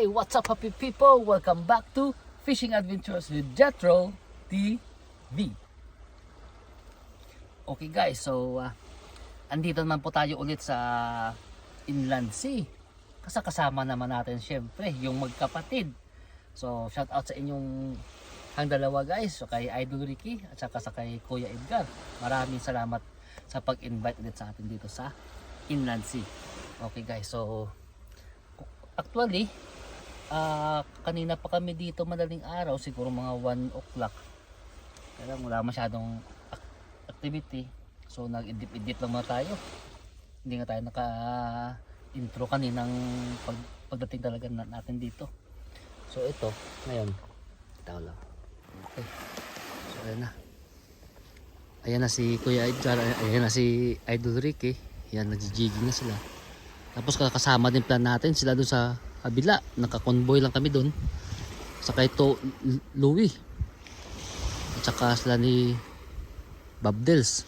Hey, what's up happy people? Welcome back to Fishing Adventures with Jetro TV. Okay guys, so uh, andito naman po tayo ulit sa Inland Sea. Kasi kasama naman natin syempre yung magkapatid. So shout out sa inyong ang dalawa guys, so kay Idol Ricky at saka sa kay Kuya Edgar. Maraming salamat sa pag-invite ulit sa atin dito sa Inland Sea. Okay guys, so actually ah kanina pa kami dito madaling araw, siguro mga 1 o'clock. Kaya wala masyadong ac- activity. So nag-idip-idip lang muna tayo. Hindi nga tayo naka-intro kaninang pag, pagdating talaga na- natin dito. So ito, ngayon, ito lang. Okay. So ayan na. Ayan na si Kuya Edgar, ayan na si Idol Ricky. Yan, nagjijigging na sila. Tapos kasama din plan natin sila doon sa kabila. Naka-convoy lang kami doon. Saka ito, L- Louie. At saka sila ni Bob Dels.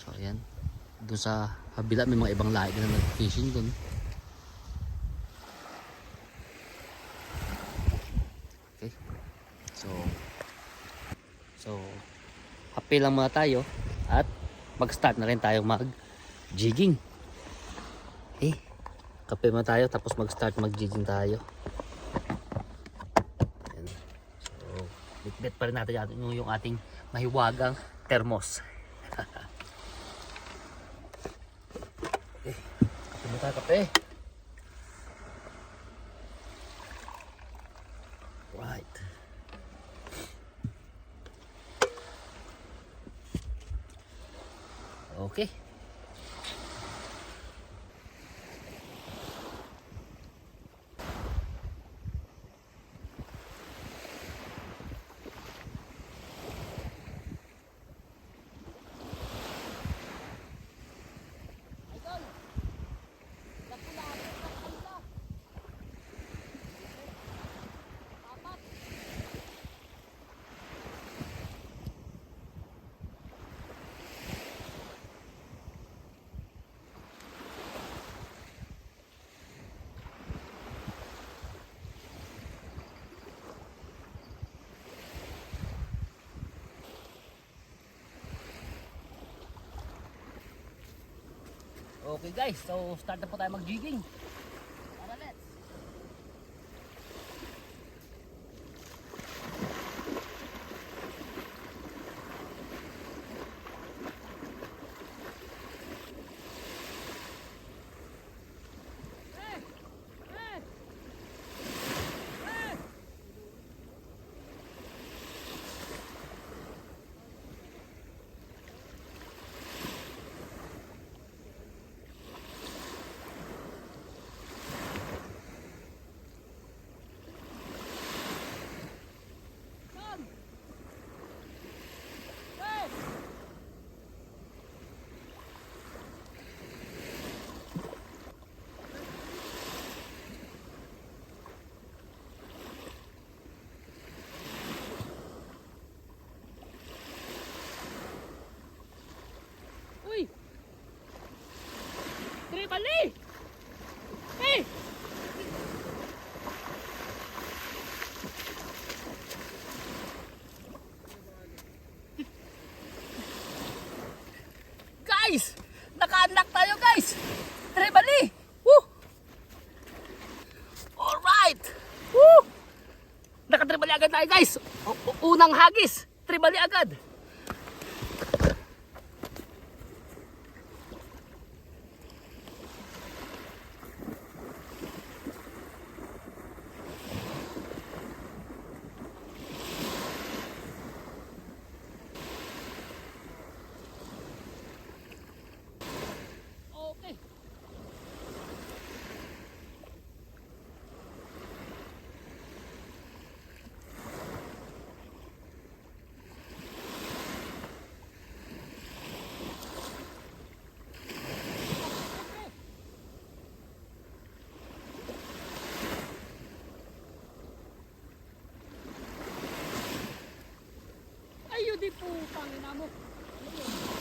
So ayan. Doon sa kabila may mga ibang lahi na nag-fishing doon. Okay. So So happy lang muna tayo at mag-start na rin tayo mag-jigging. Eh, kape muna tayo tapos mag-start mag-jigging tayo. Ayan. So, bitbit pa rin natin yung, yung ating mahiwagang thermos. eh, kape muna tayo, kape. Right. Okay. Okay guys, so start na po tayo mag-jigging. Tara, let's. Uy! Tripali! Hey! Guys! Naka-unlock tayo guys! Tripali! Woo! Alright! Woo! Naka-tripali agad tayo guys! U- unang hagis! Tripali agad! Okay. Po, pangina mo.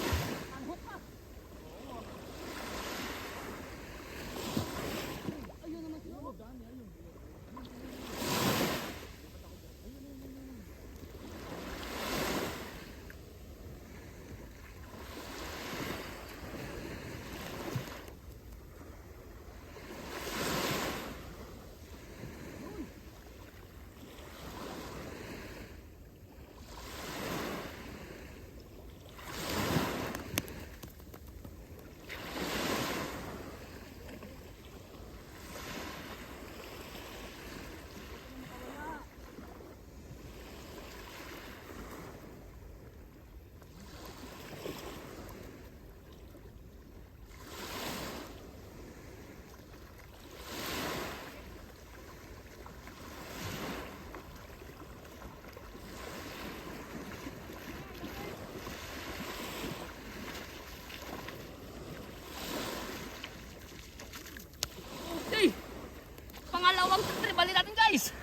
na huwag tribalin natin guys.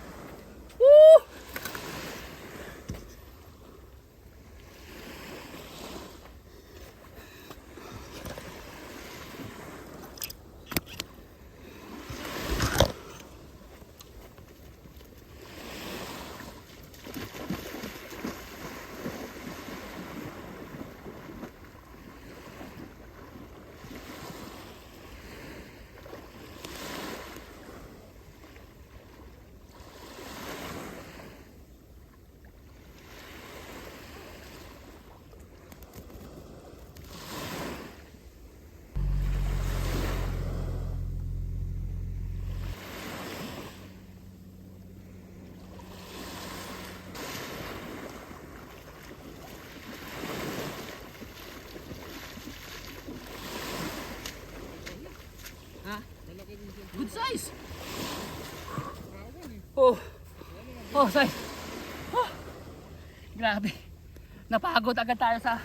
Oh, size. Oh. Grabe. Napagod agad tayo sa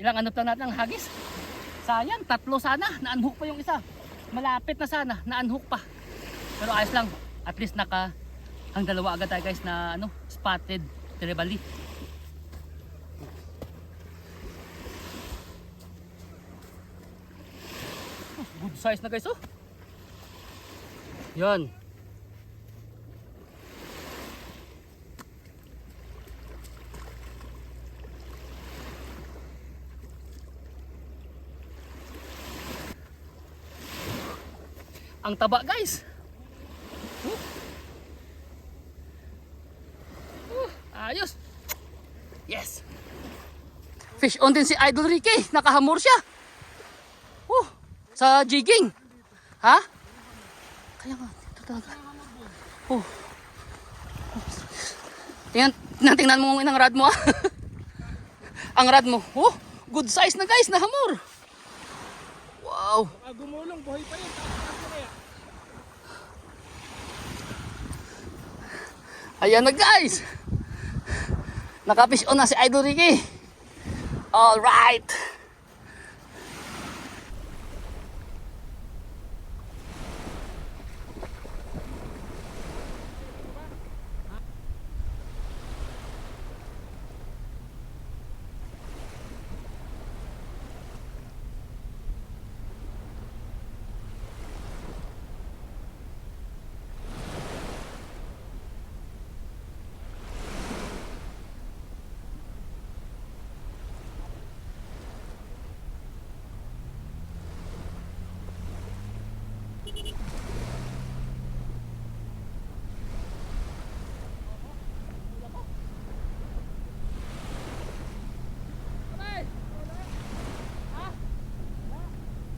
ilang ano pa natin ang hagis. Sayang, tatlo sana. Na-unhook pa yung isa. Malapit na sana. Na-unhook pa. Pero ayos lang. At least naka ang dalawa agad tayo guys na ano, spotted trevally. Oh, Good size na guys oh. Yan. Ang taba guys. Uh. Uh, ayos. Yes. Fish on din si Idol Ricky. Nakahamor siya. Uh, sa jigging. Ha? Kaya nga, dito talaga. Oh. Tingnan, tingnan, tingnan mo ang rad mo ah. ang rad mo. Oh, good size na guys, na hamor. Wow. Ah, gumulong, buhay pa rin. Taas na kaya. Ayan na guys. Nakafish on na si Idol Ricky. All right.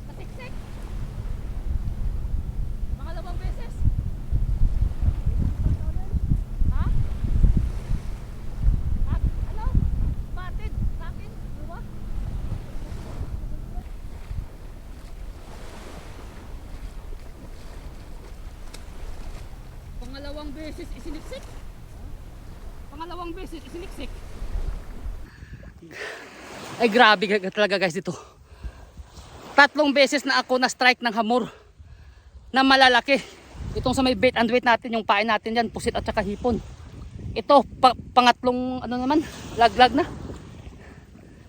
Nasiksik. Pangalawang beses. Ha? Ha? Ano? Batid sa akin? Luwa? Pangalawang beses isiniksik. Pangalawang beses isiniksik. Ay grabe talaga guys dito. Tatlong beses na ako na strike ng hamor na malalaki. Itong sa may bait and weight natin, yung pain natin yan, pusit at saka hipon. Ito, pa- pangatlong ano naman, laglag na.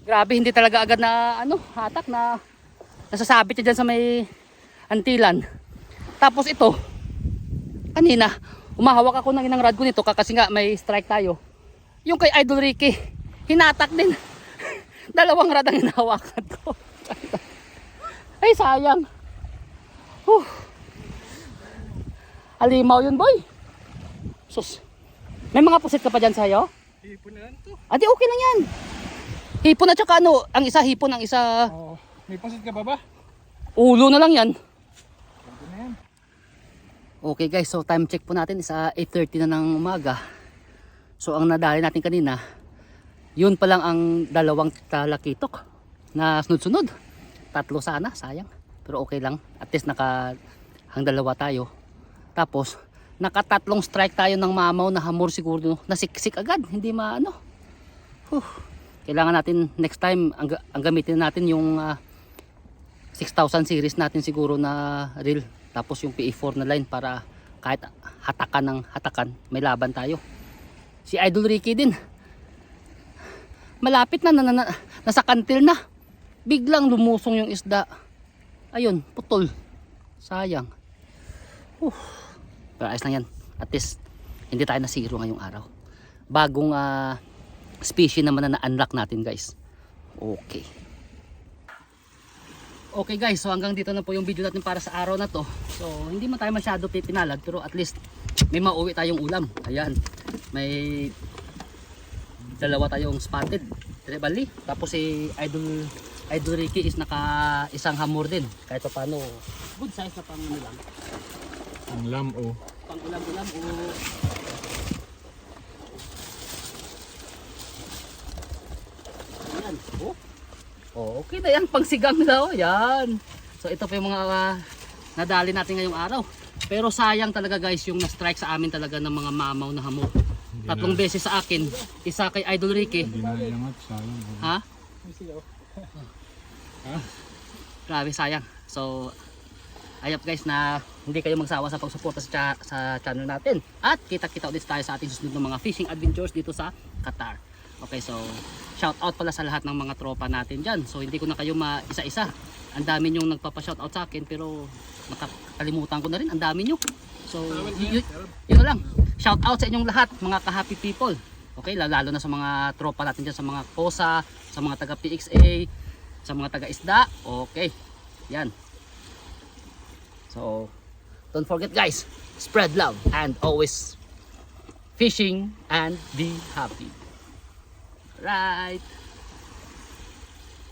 Grabe, hindi talaga agad na ano, hatak na nasasabit niya dyan sa may antilan. Tapos ito, kanina, umahawak ako ng inang rad ko nito kasi nga may strike tayo. Yung kay Idol Ricky, hinatak din. Dalawang rad ang hinahawakan ko. Ay, sayang. Huh. Alimaw yun, boy. Sus. May mga pusit ka pa dyan sa'yo? Hipon na lang to. Adi, okay lang yan. Hipon at saka ano, ang isa hipon, ang isa Oo. May pasit ka ba ba? ulo na lang yan. Okay guys, so time check po natin is ah, 8.30 na ng umaga. So ang nadali natin kanina, yun pa lang ang dalawang talakitok na sunod-sunod. Tatlo sana, sayang. Pero okay lang, at least naka hang dalawa tayo. Tapos, nakatatlong strike tayo ng mamaw na hamor siguro nasiksik agad, hindi maano. Huh. Kailangan natin next time ang, ang gamitin natin yung ah, 6,000 series natin siguro na reel tapos yung PE4 na line para kahit hatakan ng hatakan may laban tayo. Si Idol Ricky din. Malapit na, na, na, na nasa kantil na. Biglang lumusong yung isda. Ayun putol. Sayang. Uh, pero ayos lang yan. At least hindi tayo na zero ngayong araw. Bagong ah, species naman na na-unlock natin guys. Okay Okay guys, so hanggang dito na po yung video natin para sa araw na to. So hindi man tayo masyado pipinalad pero at least may mauwi tayong ulam. Ayan, may dalawa tayong spotted trebali. Tapos si Idol Idol Ricky is naka isang hamor din. Kahit pa paano, good size na pang ano lang. Ang lam o. Pang ulam-ulam o Ayan. Oh. Oh, okay na yan. Pangsigang na oh. Yan. So ito po yung mga uh, nadali natin ngayong araw. Pero sayang talaga guys yung na-strike sa amin talaga ng mga mamaw na hamog. Tatlong beses sa akin, isa kay Idol Ricky. Hindi na iangat, sayang. oh. Ha? Grabe sayang. So ayap guys na hindi kayo magsawa sa pagsuporta sa, cha- sa channel natin. At kita-kita ulit tayo sa ating susunod ng mga fishing adventures dito sa Qatar. Okay, so shout out pala sa lahat ng mga tropa natin dyan. So hindi ko na kayo maisa-isa. Ang dami nyong nagpapa-shout out sa akin pero nakalimutan ko na rin. Ang dami nyo. So yun na lang. Shout out sa inyong lahat mga ka-happy people. Okay, lalo na sa mga tropa natin dyan sa mga kosa, sa mga taga PXA, sa mga taga isda. Okay. Yan. So, don't forget guys, spread love and always fishing and be happy. Right.